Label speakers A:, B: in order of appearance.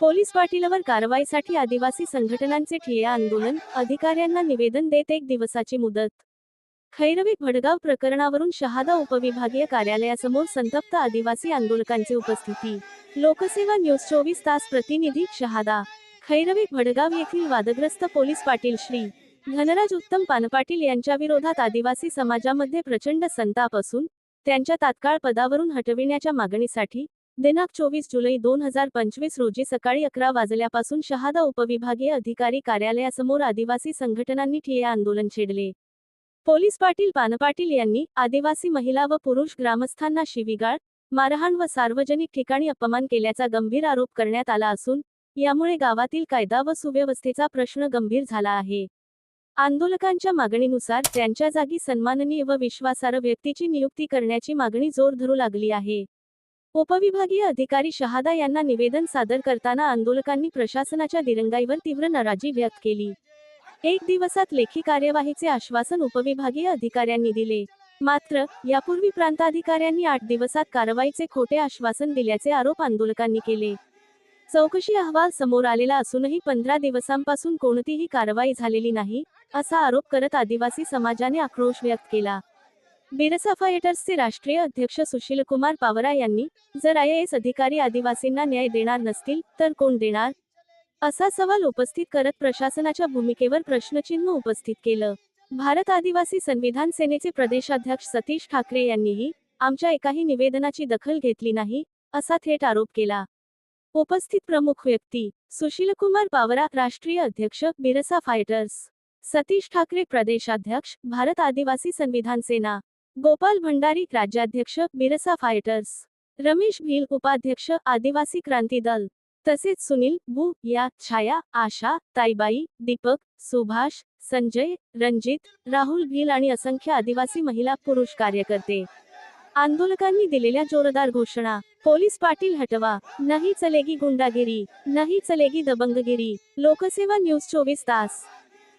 A: Police पाटीलवर कारवाईसाठी आदिवासी संघटनांचे ठिय्या आंदोलन अधिकाऱ्यांना निवेदन देत एक दिवसाची मुदत. खैरवी भडगाव प्रकरणावरून शहादा उपविभागीय कार्यालयासमोर संतप्त आदिवासी आंदोलकांची उपस्थिती. लोकसेवा न्यूज चोवीस तास प्रतिनिधी शहादा. खैरवी भडगाव येथील वादग्रस्त पोलीस पाटील श्री. धनराज उत्तम पानपाटील यांच्या विरोधात आदिवासी समाजामध्ये प्रचंड संताप असून त्यांच्या तात्काळ पदावरून हटविण्याच्या मागणीसाठी दिनांक चोवीस जुलै दोन हजार पंचवीस रोजी सकाळी अकरा वाजल्यापासून शहादा उपविभागीय अधिकारी कार्यालयासमोर आदिवासी संघटनांनी ठिय्या आंदोलन छेडले. पोलीस पाटील पानपाटील यांनी आदिवासी महिला व पुरुष ग्रामस्थांना शिवीगाळ मारहाण व सार्वजनिक ठिकाणी अपमान केल्याचा गंभीर आरोप करण्यात आला असून यामुळे गावातील कायदा व सुव्यवस्थेचा प्रश्न गंभीर झाला आहे. आंदोलकांच्या मागणीनुसार त्यांच्या जागी सन्माननीय व विश्वासार्ह व्यक्तीची नियुक्ती करण्याची मागणी जोर धरू लागली आहे. उपविभागीय अधिकारी शहादा यांना निवेदन सादर करताना आंदोलकांनी प्रशासनाच्या दिरंगाईवर तीव्र नाराजी व्यक्त केली. एक दिवसात लेखी कार्यवाहीचे आश्वासन उपविभागीय अधिकाऱ्यांनी दिले. मात्र यापूर्वी प्रांताधिकाऱ्यांनी आठ दिवसात कारवाईचे खोटे आश्वासन दिल्याचे आरोप आंदोलकांनी केले. चौकशी अहवाल समोर आलेला असूनही पंधरा दिवसांपासून कोणतीही कारवाई झालेली नाही असा आरोप करत आदिवासी समाजाने आक्रोश व्यक्त केला. बिरसा फायटर्सचे राष्ट्रीय अध्यक्ष सुशीलकुमार पावरा यांनी जर आय एस अधिकारी आदिवासींना न्याय देणार नसतील तर कोण देणार? असा सवाल उपस्थित करत प्रशासनाच्या भूमिकेवर प्रश्नचिन्ह उपस्थित केलं. भारत आदिवासी संविधान सेनेचे प्रदेशाध्यक्ष सतीश ठाकरे यांनीही आमच्या एकाही निवेदनाची दखल घेतली नाही असा थेट आरोप केला. उपस्थित प्रमुख व्यक्ती सुशीलकुमार पावरा, राष्ट्रीय अध्यक्ष, बिरसा फाइटर्स सतीश ठाकरे प्रदेशाध्यक्ष, भारत आदिवासी संविधान सेना. गोपाल भंडारी राज्याध्यक्ष, बिरसा फायटर्स. रमेश भील उपाध्यक्ष, आदिवासी क्रांती दल. तसेच सुनील बू या, छाया, आशा, ताईबाई, दीपक, सुभाष, संजय, रणजित, राहुल भील आणि असंख्य आदिवासी महिला पुरुष कार्यकर्ते. आंदोलकांनी दिलेल्या जोरदार घोषणा. पोलीस पाटील हटवा. नाही चलेगी गुंडागिरी नाही चलेगी दबंगगिरी. लोकसेवा न्यूज चोवीस तास.